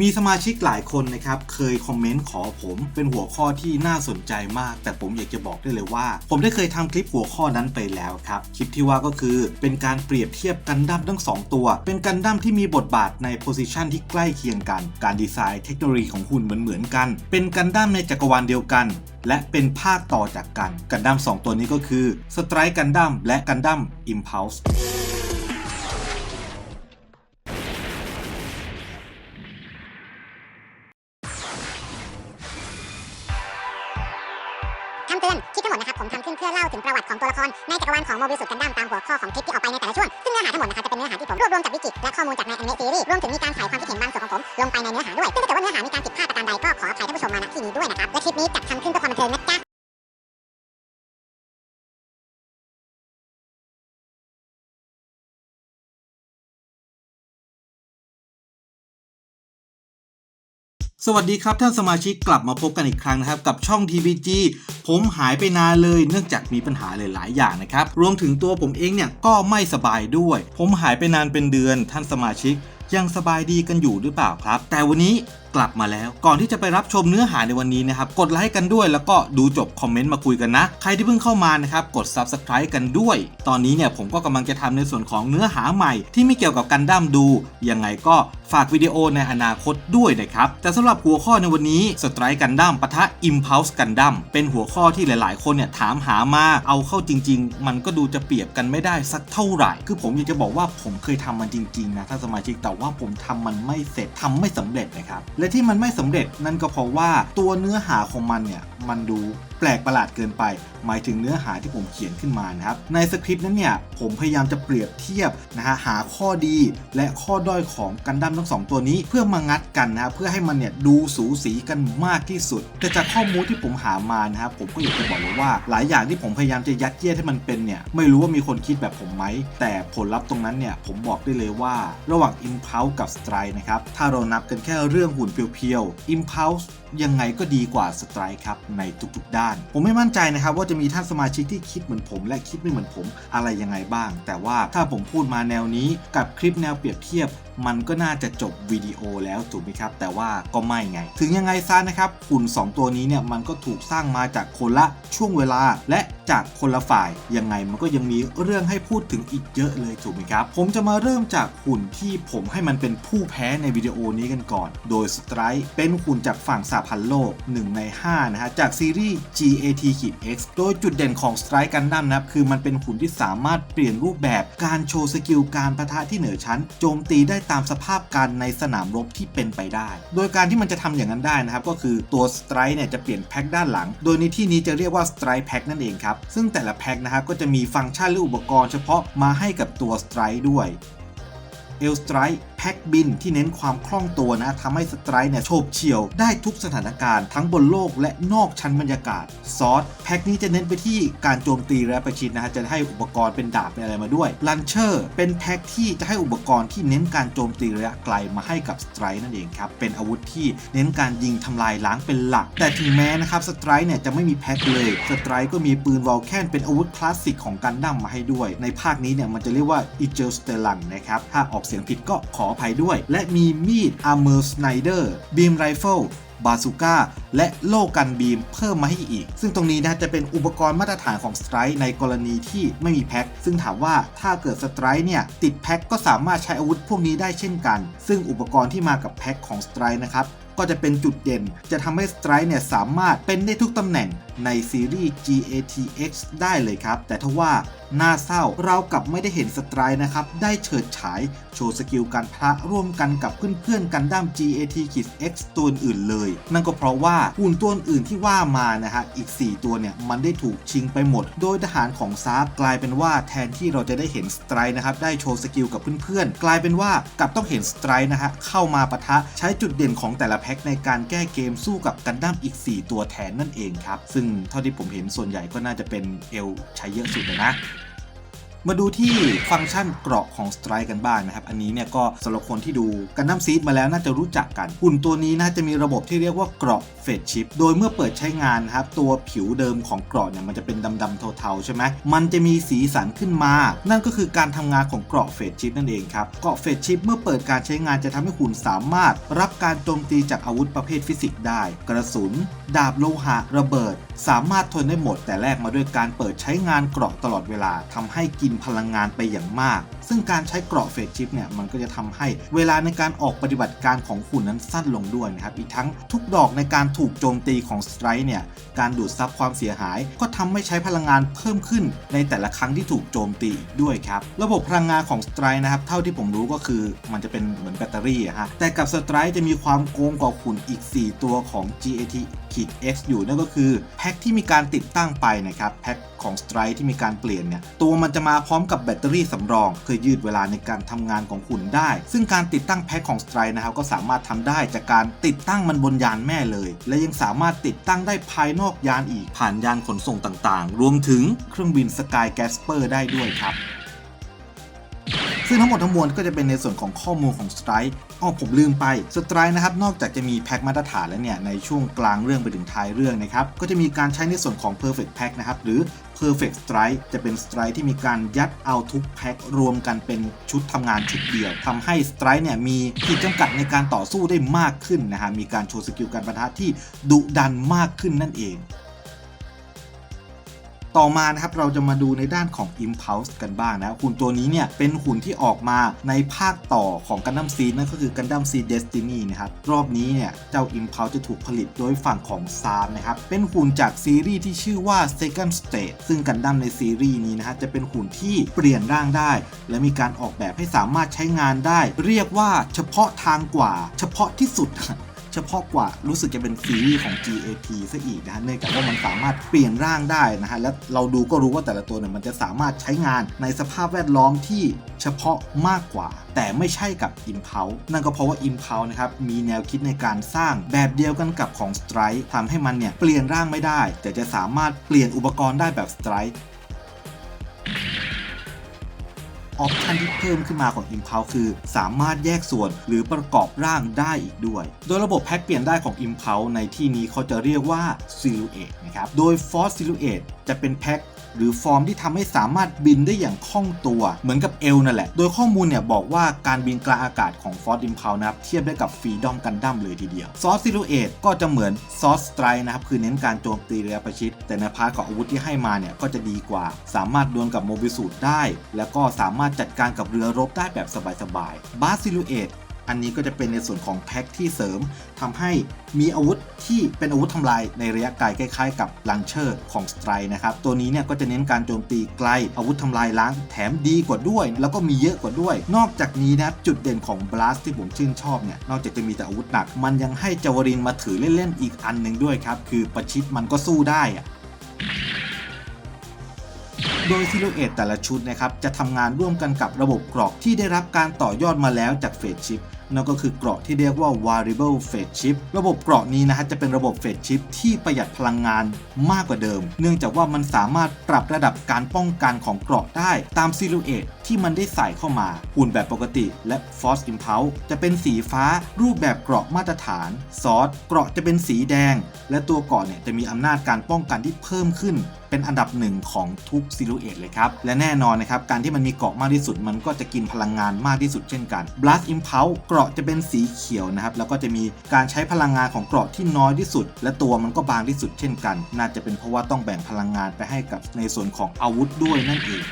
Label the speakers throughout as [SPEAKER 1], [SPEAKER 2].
[SPEAKER 1] มีสมาชิกหลายคนนะครับเคยคอมเมนต์ขอผมเป็นหัวข้อที่น่าสนใจมาก แต่ผมอยากจะบอกได้เลยว่า ผมได้เคยทำคลิปหัวข้อนั้นไปแล้วครับ คลิปที่ว่าก็คือเป็นการเปรียบเทียบกันดั้มทั้งสองตัว เป็นกันดั้มที่มีบทบาทในโพสิชันที่ใกล้เคียงกัน การดีไซน์เทคโนโลยีของหุ่นเหมือนๆกัน เป็นกันดั้มในจักรวาลเดียวกัน และเป็นภาคต่อจากกันกันดั้มสองตัวนี้ก็คือสไตร์กันดั้มและกันดั้มอิมพัลส์
[SPEAKER 2] ผมทำขึ้นเพื่อเล่าถึงประวัติของตัวละครในจักรวาลของโมบิสุดกันดั้มตามหัวข้อของคลิปที่ออกไปในแต่ละช่วง ซึ่งเนื้อหาทั้งหมดนะคะจะเป็นเนื้อหาที่ผมรวบรวมจากวิกิและข้อมูลจากในอนิเมะซีรีส์รวมถึงมีการใส่ความคิดเห็นบางส่วนของผมลงไปในเนื้อหาด้วยซึ่งถ้าเกิดว่าเนื้อหามีการผิดพลาดประการใดก็ขออภัยท่านผู้ชมมาณที่นี้ด้วยนะครับและคลิปนี้จัดทำขึ้นเพื่อความบันเทิงนะจ๊ะ
[SPEAKER 1] สวัสดีครับท่านสมาชิกกลับมาพบกันอีกครั้งนะครับ กับช่อง TBG ผมหายไปนานเลยเนื่องจากมีปัญหาหลาย ๆ อย่างนะครับ รวมถึงตัวผมเองเนี่ยก็ไม่สบายด้วย ผมหายไปนานเป็นเดือน ท่านสมาชิกยังสบายดีกันอยู่หรือเปล่าครับ แต่วันนี้ กลับมาแล้ว ก่อนที่จะไปรับชมเนื้อหาในวันนี้นะครับ กดไลค์กันด้วยแล้วก็ดูจบคอมเมนต์มาคุยกันนะ ใครที่เพิ่งเข้ามานะครับ กด Subscribe กันด้วย ตอนนี้เนี่ยผมก็กำลังจะทำในส่วนของเนื้อหาใหม่ ที่ไม่เกี่ยวกับกันดั้มดู ยังไงก็ฝากวิดีโอในอนาคตด้วยนะครับ แต่สำหรับหัวข้อในวันนี้สไตร์กันดั้มปะทะ Impulse กันดั้มเป็นหัวข้อที่หลาย ๆ คนเนี่ยถามหามา เอาเข้าจริง ๆ มันก็ดูจะเปรียบกันไม่ได้สักเท่าไหร่ คือผมอยากจะบอกว่าผมเคยทำมันจริง ๆ นะท่านสมาชิกแต่ว่าผมทำมันไม่เสร็จทำไม่สำเร็จนะครับและที่มันไม่สำเร็จนั่นก็เพราะว่าตัวเนื้อหาของมันเนี่ยมันดู แปลกประหลาดเกินไป หมายถึงเนื้อหาที่ผมเขียนขึ้นมานะครับ ในสคริปต์นั้นเนี่ย ผมพยายามจะเปรียบเทียบนะฮะหาข้อดีและข้อด้อยของกันดั้มทั้งสองตัวนี้เพื่อมางัดกันนะครับเพื่อให้มันเนี่ยดูสูสีกันมากที่สุด แต่จากข้อมูลที่ผมหามานะครับผมก็อยากจะบอกเลยว่า หลายอย่างที่ผมพยายามจะยัดเยียดให้มันเป็นเนี่ยไม่รู้ว่ามีคนคิดแบบผมไหม แต่ผลลัพธ์ตรงนั้นเนี่ยผมบอกได้เลยว่า ระหว่าง Impulse กับ Strike นะครับถ้าเรานับกันแค่เรื่องหุ่นเพียวๆ Impulse ยังไงก็ดีกว่าสไตร์ครับในทุกๆ ด้าน ผมไม่มั่นใจนะครับว่าจะมีท่านสมาชิกที่คิดเหมือนผม และคิดไม่เหมือนผมอะไรยังไงบ้าง แต่ว่าถ้าผมพูดมาแนวนี้กับคลิปแนวเปรียบเทียบมันก็น่าจะจบวิดีโอแล้วถูกไหมครับ แต่ว่าก็ไม่ไง ถึงยังไงซะนะครับหุ่น 2 ตัวนี้เนี่ยมันก็ถูกสร้างมาจากคนละช่วงเวลา และจากคนละฝ่ายยังไงมันก็ยังมีเรื่องให้พูดถึงอีกเยอะเลยถูกไหมครับ ผมจะมาเริ่มจากหุ่นที่ผมให้มันเป็นผู้แพ้ในวิดีโอนี้กันก่อน โดยสไตร์เป็นหุ่นจากฝั่งสาพันโลก 1 ใน 5 นะฮะ จากซีรีส์ GAT-X โดยจุดเด่นของสไตร์กันดั้มนะครับคือมันเป็นหุ่นที่สามารถเปลี่ยนรูปแบบการโชว์สกิลการประทะที่เหนือชั้นโจมตีได้ตามสภาพการในสนามรบที่เป็นไปได้ โดยการที่มันจะทำอย่างนั้นได้นะครับก็คือตัวสไตร์เนี่ยจะเปลี่ยนแพ็คด้านหลัง โดยในที่นี้จะเรียกว่าสไตร์แพ็คนั่นเองครับ ซึ่งแต่ละแพ็คนะครับก็จะมีฟังก์ชันหรืออุปกรณ์เฉพาะมาให้กับตัวสไตร์ด้วยเอลสไตร์ พ็คบินที่เน้นความคล่องตัวนะทำให้สไตร์เนี่ยโฉบเฉี่ยวได้ทุกสถานการณ์ทั้งบนโลกและนอกชั้นบรรยากาศ ซอสแพ็คนี้จะเน้นไปที่การโจมตีและประชิดนะฮะจะให้อุปกรณ์เป็นดาบเป็นอะไรมาด้วยลันเชอร์เป็นแพ็คที่จะให้อุปกรณ์ที่เน้นการโจมตีระยะไกลมาให้กับสไตร์นั่นเองครับเป็นอาวุธที่เน้นการยิงทำลายล้างเป็นหลัก แต่ถึงแม้นะครับสไตร์เนี่ยจะไม่มีแพ็คเลยสไตร์ก็มีปืนวอลแคนเป็นอาวุธคลาสสิกของการดั้มมาให้ด้วย ในภาคนี้เนี่ยมันจะเรียกว่าอีเจลสเตลังนะครับถ้าออกเสียงผิดก็ขออภัยด้วย และมีมีดอาร์เมอร์สไนเดอร์บีมไรเฟิลบาซูก้าและโล่กันบีมเพิ่มมาให้อีก ซึ่งตรงนี้นะจะเป็นอุปกรณ์มาตรฐานของสไตร์ในกรณีที่ไม่มีแพ็ค ซึ่งถามว่าถ้าเกิดสไตร์เนี่ย ติดแพ็คก็สามารถใช้อาวุธพวกนี้ได้เช่นกัน ซึ่งอุปกรณ์ที่มากับแพ็คของสไตร์นะครับ ก็จะเป็นจุดเด่น จะทำให้สไตร์เนี่ยสามารถเป็นได้ทุกตำแหน่งในซีรีส์ GATX ได้เลยครับ แต่ทว่าน่าเศร้าเรากลับไม่ได้เห็นสไตร์นะครับ ได้เฉิดฉาย โชว์สกิลการพระร่วมกันกับเพื่อนๆกันดั้ม GAT-X ตัวอื่นเลย นั่นก็เพราะว่าหุ่นตัวอื่นที่ว่ามานะฮะอีก 4 ตัวเนี่ยมันได้ถูกชิงไปหมด โดยทหารของซาร์กลายเป็นว่าแทนที่เราจะได้เห็นสไตร์นะครับได้โชว์สกิลกับเพื่อนๆ กลายเป็นว่ากลับต้องเห็นสไตร์นะฮะเข้ามาปะทะใช้จุดเด่นของแต่ละแพ็คในการแก้เกมสู้กับกันดั้มอีก 4 ตัวแทนนั่นเองครับซึ่งเท่าที่ผมเห็นส่วนใหญ่ก็น่าจะเป็นเอลใช้เยอะสุดเลยนะ มาดูที่ฟังก์ชันเกราะของ Strike กันบ้างนะครับ อันนี้เนี่ยก็สำหรับคนที่ดูกันดั้มซีดมาแล้วน่าจะรู้จักกัน หุ่นตัวนี้น่าจะมีระบบที่เรียกว่าเกราะเฟดชิปโดยเมื่อเปิดใช้งานนะครับ ตัวผิวเดิมของเกราะเนี่ยมันจะเป็นดำๆเทาๆใช่ไหมมันจะมีสีสันขึ้นมา นั่นก็คือการทำงานของเกราะเฟดชิปนั่นเองครับเกราะเฟดชิปเมื่อเปิดการใช้งานจะทำให้หุ่นสามารถ รับการโจมตีจากอาวุธประเภทฟิสิกส์ได้ กระสุน ดาบโลหะระเบิด สามารถทนได้หมด แต่แรกมาด้วยการเปิดใช้งานเกราะตลอดเวลาทำให้กินพลังงานไปอย่างมาก ซึ่งการใช้เกราะเฟดชิปเนี่ยมันก็จะทำให้เวลาในการออกปฏิบัติการของหุ่นนั้นสั้นลงด้วยนะครับ อีกทั้งทุกดอกในการถูกโจมตีของสไตร์เนี่ยการดูดซับความเสียหาย ก็ทำให้ใช้พลังงานเพิ่มขึ้นในแต่ละครั้งที่ถูกโจมตีด้วยครับ ระบบพลังงานของสไตร์นะครับเท่าที่ผมรู้ก็คือมันจะเป็นเหมือนแบตเตอรี่อะฮะแต่กับสไตร์จะมีความโกงกว่าหุ่นอีก 4 ตัวของ GAT ขีด X อยู่นั่นก็คือแพ็คที่มีการติดตั้งไปนะครับแพ็คของ Strike ที่มีการเปลี่ยนเนี่ยตัวมันจะมาพร้อมกับแบตเตอรี่สำรอง เพื่อยืดเวลาในการทำงานของหุ่นได้ ซึ่งการติดตั้งแพ็คของสไตร์นะครับก็สามารถทำได้จากการติดตั้งมันบนยานแม่เลย และยังสามารถติดตั้งได้ภายนอกยานอีกผ่านยานขนส่งต่างๆ รวมถึงเครื่องบินสกายแกสเปอร์ได้ด้วยครับ ซึ่งทั้งหมดทั้งมวลก็จะเป็นในส่วนของข้อมูลของ Strike อ๋อผมลืมไป Strike นะครับนอกจากจะมีแพ็คมาตรฐานแล้วเนี่ยในช่วงกลางเรื่องไปถึงท้ายเรื่องนะครับก็จะมีการใช้ในส่วนของ Perfect Pack นะครับหรือ Perfect Strike จะเป็น Strike ที่มีการยัดเอาทุกแพ็ครวมกันเป็นชุดทำงานชุดเดียวทำให้ Strike เนี่ยมีขีดจำกัดในการต่อสู้ได้มากขึ้นนะฮะมีการโชว์สกิลการปะทะที่ดุดันมากขึ้นนั่นเอง ต่อมานะครับเราจะมาดูในด้านของ Impulse กันบ้างนะหุ่นตัวนี้เนี่ยเป็นหุ่นที่ออกมาในภาคต่อของ Gundam Seed นั่นก็คือ Gundam Seed Destiny นะครับรอบนี้เนี่ยเจ้า Impulse จะถูกผลิตโดยฝั่งของ s a r นะครับเป็นหุ่นจากซีรีส์ที่ชื่อว่า Second State ซึ่งกันดั้มในซีรีส์นี้นะฮะจะเป็นหุ่นที่เปลี่ยนร่างได้ และมีการออกแบบให้สามารถใช้งานได้ เรียกว่าเฉพาะทางกว่า เฉพาะที่สุด เฉพาะกว่ารู้สึกจะเป็นซีรีส์ของ GAT ซะอีกนะฮะเนื่องจากว่ามันสามารถเปลี่ยนร่างได้นะฮะและเราดูก็รู้ว่าแต่ละตัวเนี่ยมันจะสามารถใช้งานในสภาพแวดล้อมที่เฉพาะมากกว่า แต่ไม่ใช่กับ Impulse นั่นก็เพราะว่า Impulse นะครับมีแนวคิดในการสร้างแบบเดียวกันกับของ Strike ทำให้มันเนี่ยเปลี่ยนร่างไม่ได้ แต่จะสามารถเปลี่ยนอุปกรณ์ได้แบบ Strike ออปชันที่เพิ่มขึ้นมาของ Impulse คือ สามารถแยกส่วนหรือประกอบร่างได้อีกด้วย โดยระบบแพ็คเปลี่ยนได้ของ Impulse ในที่นี้เขาจะเรียกว่า Silhouette นะครับ โดย Force Silhouette จะเป็นแพ็คหรือฟอร์มที่ทำให้สามารถบินได้อย่างคล่องตัว เหมือนกับเอลนั่นแหละ โดยข้อมูลเนี่ยบอกว่าการบินกลางอากาศของ Force Impulse นะครับ เทียบได้กับ Freedom Gundam เลยทีเดียว Source Silhouette ก็จะเหมือน Source Strike นะครับ คือเน้นการโจมตีระยะประชิด แต่ในพาร์ทของอาวุธที่ให้มาเนี่ย ก็จะดีกว่า สามารถดวลกับโมบิสูดได้ แล้วก็สามารถจัดการกับเรือรบได้แบบสบายๆ Bar Silhouette อันนี้ก็จะเป็นในส่วนของแพ็คที่เสริมทำให้มีอาวุธที่เป็นอาวุธทำลายในระยะไกลคล้ายๆ กับลังเชอร์ของสไตร์นะครับ ตัวนี้เนี่ยก็จะเน้นการโจมตีไกล อาวุธทำลายล้าง แถมดีกว่าด้วย แล้วก็มีเยอะกว่าด้วย นอกจากนี้นะจุดเด่นของบลัสที่ผมชื่นชอบเนี่ย นอกจากจะมีแต่อาวุธหนัก มันยังให้จาวรินมาถือเล่นๆอีกอันหนึ่งด้วยครับ คือประชิดมันก็สู้ได้อะ โดยซิลูเอตแต่ละชุดนะครับจะทำงานร่วมกันกับระบบเกราะที่ได้รับการต่อยอดมาแล้วจากเฟสชิปนั่นก็คือเกราะที่เรียกว่า variable phase shift ระบบเกราะนี้นะฮะจะเป็นระบบ phase shift ที่ประหยัดพลังงานมากกว่าเดิม เนื่องจากว่ามันสามารถปรับระดับการป้องกันของเกราะได้ตามซิลูเอตที่มันได้ใส่เข้ามา หุ่นแบบปกติและ Force Impulse จะเป็นสีฟ้ารูปแบบเกราะมาตรฐาน ซอสเกราะจะเป็นสีแดง และตัวเกราะเนี่ยจะมีอำนาจการป้องกันที่เพิ่มขึ้น เป็นอันดับหนึ่งของทุกซิลูเอตเลยครับ และแน่นอนนะครับ การที่มันมีเกราะมากที่สุด มันก็จะกินพลังงานมากที่สุดเช่นกัน Blast Impulse เกราะจะเป็นสีเขียวนะครับแล้วก็จะมีการใช้พลังงานของเกราะที่น้อยที่สุด และตัวมันก็บางที่สุดเช่นกัน น่าจะเป็นเพราะว่าต้องแบ่งพลังงานไปให้กับในส่วนของอาวุธด้วยนั่นเอง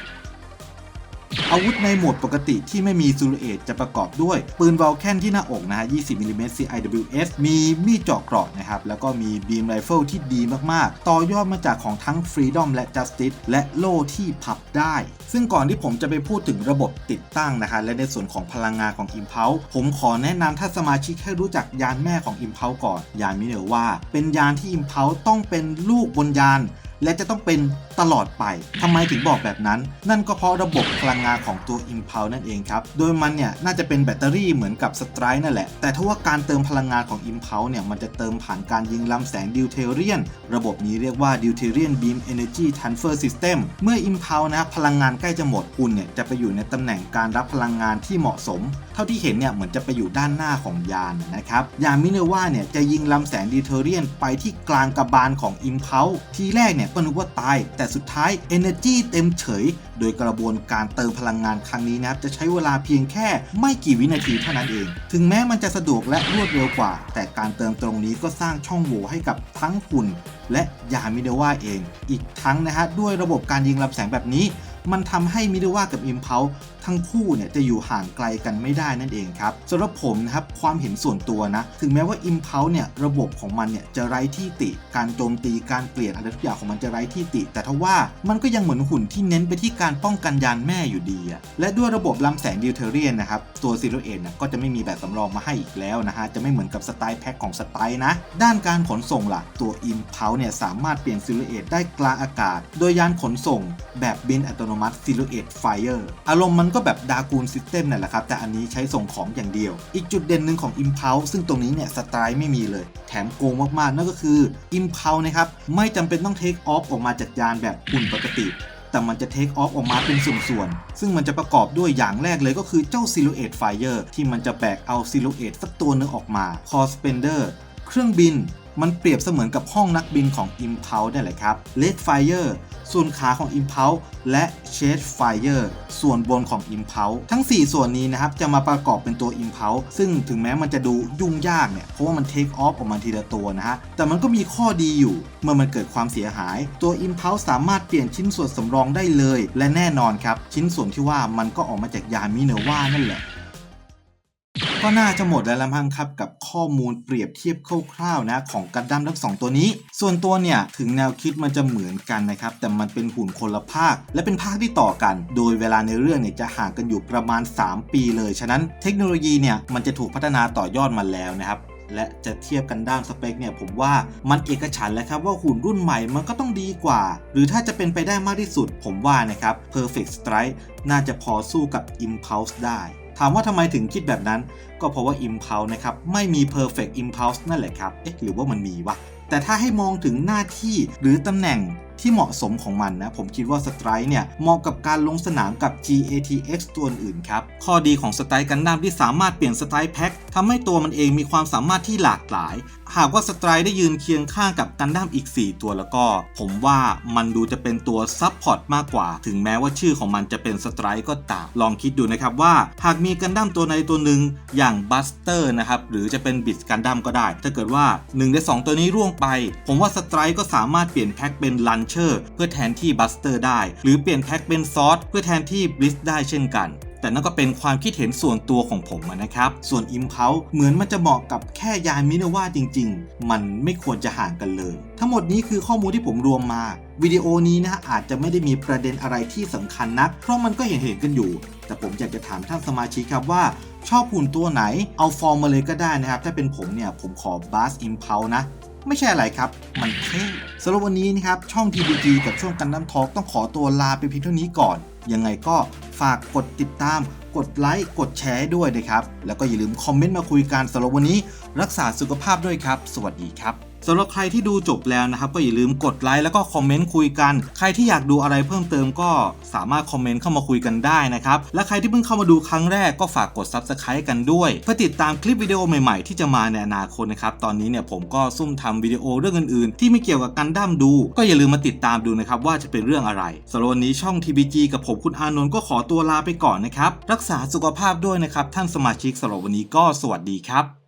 [SPEAKER 1] อาวุธในโหมดปกติที่ไม่มีซูรูเอตจะประกอบด้วย ปืนวอลแคนที่หน้าอกนะฮะ 20มิลลิเมตร CIWS มีมีดเจาะเกราะนะครับ แล้วก็มีบีมไรเฟิลที่ดีมาก ๆ ต่อยอดมาจากของทั้ง Freedom และ Justice และโล่ที่พับได้ ซึ่งก่อนที่ผมจะไปพูดถึงระบบติดตั้งนะคะ และในส่วนของพลังงานของ Impulse ผมขอแนะนำถ้าสมาชิกให้รู้จักยานแม่ของ Impulse ก่อน ยานมิเนอร์ว่า เป็นยานที่ Impulse ต้องเป็นลูกบนยาน และจะต้องเป็นตลอดไปทำไมถึงบอกแบบนั้น นั่นก็เพราะระบบพลังงานของตัว Impulse นั่นเองครับ โดยมันเนี่ยน่าจะเป็นแบตเตอรี่เหมือนกับ Strike นั่นแหละ แต่ถ้าว่าการเติมพลังงานของ Impulse เนี่ยมันจะเติมผ่านการยิงลำแสงดิวเทเรียนระบบนี้เรียกว่า Deuterium Beam Energy Transfer System เมื่อ Impulse นะพลังงานใกล้จะหมดหุ่นเนี่ยจะไปอยู่ในตำแหน่งการรับพลังงานที่เหมาะสม ท่าที่เห็นเนี่ยเหมือนจะไปอยู่ด้านหน้าของยานนะครับ ยานมิเนว่าเนี่ยจะยิงลำแสงดิวเทเรียนไปที่กลางกระบาลของ Impulse ทีแรกเนี่ยก็นึกว่าตาย แต่สุดท้าย Energy เต็มเฉย โดยกระบวนการเติมพลังงานครั้งนี้นะครับจะใช้เวลาเพียงแค่ไม่กี่วินาทีเท่านั้นเอง ถึงแม้มันจะสะดวกและรวดเร็วกว่า แต่การเติมตรงนี้ก็สร้างช่องโหว่ให้กับทั้งหุ่นและยานมิเนว่าเอง อีกทั้งนะฮะด้วยระบบการยิงลำแสงแบบนี้ มันทำให้มิเดว่ากับ Impulse ทั้งคู่เนี่ยจะอยู่ห่างไกลกันไม่ได้นั่นเองครับสำหรับผมนะครับความเห็นส่วนตัวนะ ถึงแม้ว่า Impulse เนี่ยระบบของมันเนี่ยจะไร้ที่ติ การโจมตีการเปลี่ยนอะไรทุกอย่างของมันจะไร้ที่ติ แต่ทว่ามันก็ยังเหมือนหุ่นที่เน้นไปที่การป้องกันยานแม่อยู่ดีอะและด้วยระบบลำแสงดิวเทเรียนนะครับตัวซีโรเอ็นก็จะไม่มีแบบสำรองมาให้อีกแล้วนะฮะจะไม่เหมือนกับสไตล์แพ็คของสไตล์นะด้านการขนส่งล่ะตัว Impulse เนี่ยสามารถเปลี่ยนซิลูเอตได้กลางอากาศ โดยยานขนส่ง แบบบินอัตโนมัติซิลูเอตไฟเออร์อารมณ์มันก็แบบดากูนซิสเต็มนั่นแหละครับ แต่อันนี้ใช้ส่งของอย่างเดียว อีกจุดเด่นหนึ่งของ Impulse ซึ่งตรงนี้เนี่ยสไตล์ไม่มีเลย แถมโกงมากๆ นั่นก็คือ Impulse นะครับ ไม่จำเป็นต้องเทคออฟออกมาจากยานแบบหุ่นปกติแต่มันจะเทคออฟออกมาเป็นส่วนๆ ซึ่งมันจะประกอบด้วยอย่างแรกเลยก็คือเจ้า Silhouette Fire ที่มันจะแบกเอา Silhouette สักตัวนึงออกมา c o r Spender เครื่องบิน มันเปรียบเสมือนกับห้องนักบินของ Impulse ได้เลยครับ Red Fire ส่วนขาของ Impulse และ Shade Fire ส่วนบนของ Impulse ทั้ง 4 ส่วนนี้นะครับจะมาประกอบเป็นตัว Impulse ซึ่งถึงแม้มันจะดูยุ่งยากเนี่ยเพราะว่ามัน take off ออกมาทีละตัวนะฮะแต่มันก็มีข้อดีอยู่ เมื่อมันเกิดความเสียหาย ตัว Impulse สามารถเปลี่ยนชิ้นส่วนสำรองได้เลย และแน่นอนครับชิ้นส่วนที่ว่ามันก็ออกมาจากยานมิเนว่านั่นแหละ ก็น่าจะหมดแล้วละมั้งครับกับข้อมูลเปรียบเทียบคร่าวๆนะของกันดั้มทั้งสองตัวนี้ ส่วนตัวเนี่ยถึงแนวคิดมันจะเหมือนกันนะครับแต่มันเป็นหุ่นคนละภาค และเป็นภาคที่ต่อกัน โดยเวลาในเรื่องเนี่ยจะห่างกันอยู่ประมาณ 3 ปีเลย ฉะนั้นเทคโนโลยีเนี่ยมันจะถูกพัฒนาต่อยอดมาแล้วนะครับและจะเทียบกันด้านสเปคเนี่ยผมว่ามันเอกฉันแล้วครับว่าหุ่นรุ่นใหม่มันก็ต้องดีกว่า หรือถ้าจะเป็นไปได้มากที่สุด ผมว่านะครับ Perfect Strike น่าจะพอสู้กับ Impulse ได้ ถามว่าทำไมถึงคิดแบบนั้น ก็เพราะว่า Impulse นะครับไม่มี Perfect Impulse นั่นแหละครับเอ๊ะหรือว่ามันมีวะแต่ถ้าให้มองถึงหน้าที่หรือตำแหน่งที่เหมาะสมของมันนะ ผมคิดว่า Strike เนี่ยเหมาะกับการลงสนามกับ GATX ตัวอื่นครับ ข้อดีของ Strike กันดั้มที่สามารถเปลี่ยน Strike Pack ทำให้ตัวมันเองมีความสามารถที่หลากหลาย หากว่า Strike ได้ยืนเคียงข้างกับกันดั้มอีก 4 ตัวแล้วก็ ผมว่ามันดูจะเป็นตัวซับพอร์ตมากกว่า ถึงแม้ว่าชื่อของมันจะเป็น Strike ก็ตามลองคิดดูนะครับว่า หากมีกันดั้มตัวใดตัวหนึ่งอย่าง Buster นะครับ หรือจะเป็นบิ t กันดั้มก็ได้ ถ้าเกิดว่า 1 ใน 2 ตัวนี้ร่วงไป ผมว่าสไตร์ก็สามารถเปลี่ยนแพ็คเป็นลันเชอร์เพื่อแทนที่บัสเตอร์ได้ หรือเปลี่ยนแพ็คเป็นซอสเพื่อแทนที่บลิสได้เช่นกัน แต่นั่นก็เป็นความคิดเห็นส่วนตัวของผมนะครับ ส่วน Impulse เหมือนมันจะเหมาะกับแค่ยานมินว่าจริง ๆ มันไม่ควรจะห่างกันเลย ทั้งหมดนี้คือข้อมูลที่ผมรวมมา วิดีโอนี้นะฮะอาจจะไม่ได้มีประเด็นอะไรที่สำคัญนัก เพราะมันก็เห็นเห็นกันอยู่ แต่ผมอยากจะถามท่านสมาชิกครับว่าชอบหุ่นตัวไหน เอาฟอร์มมาเลยก็ได้นะครับ ถ้าเป็นผมเนี่ยผมขอ Bass Impulse นะ ไม่ใช่อะไรครับ มันเท่สำหรับวันนี้นะครับ ช่อง TBG กับช่วงกันน้ำทอกต้องขอตัวลาไปเพียงเท่านี้ก่อน ยังไงก็ฝากกดติดตาม กดไลค์ กดแชร์ด้วยนะครับ แล้วก็อย่าลืมคอมเมนต์มาคุยกันสำหรับวันนี้ รักษาสุขภาพด้วยครับ สวัสดีครับ สำหรับใครที่ดูจบแล้วนะครับก็อย่าลืมกดไลค์แล้วก็คอมเมนต์คุยกัน ใครที่อยากดูอะไรเพิ่มเติมก็สามารถคอมเมนต์เข้ามาคุยกันได้นะครับ และใครที่เพิ่งเข้ามาดูครั้งแรกก็ฝากกด Subscribe กันด้วยเพื่อติดตามคลิปวิดีโอใหม่ๆ ที่จะมาในอนาคตนะครับ ตอนนี้เนี่ยผมก็ซุ่มทำวิดีโอเรื่องอื่นๆ ที่ไม่เกี่ยวกับกันดั้มดู ก็อย่าลืมมาติดตามดูนะครับว่าจะเป็นเรื่องอะไรสำหรับวันนี้ช่อง TBG กับผมคุณอานนท์ก็ขอตัวลาไปก่อนนะครับรักษาสุขภาพด้วยนะครับท่านสมาชิกสำหรับวันนี้ก็สวัสดีครับ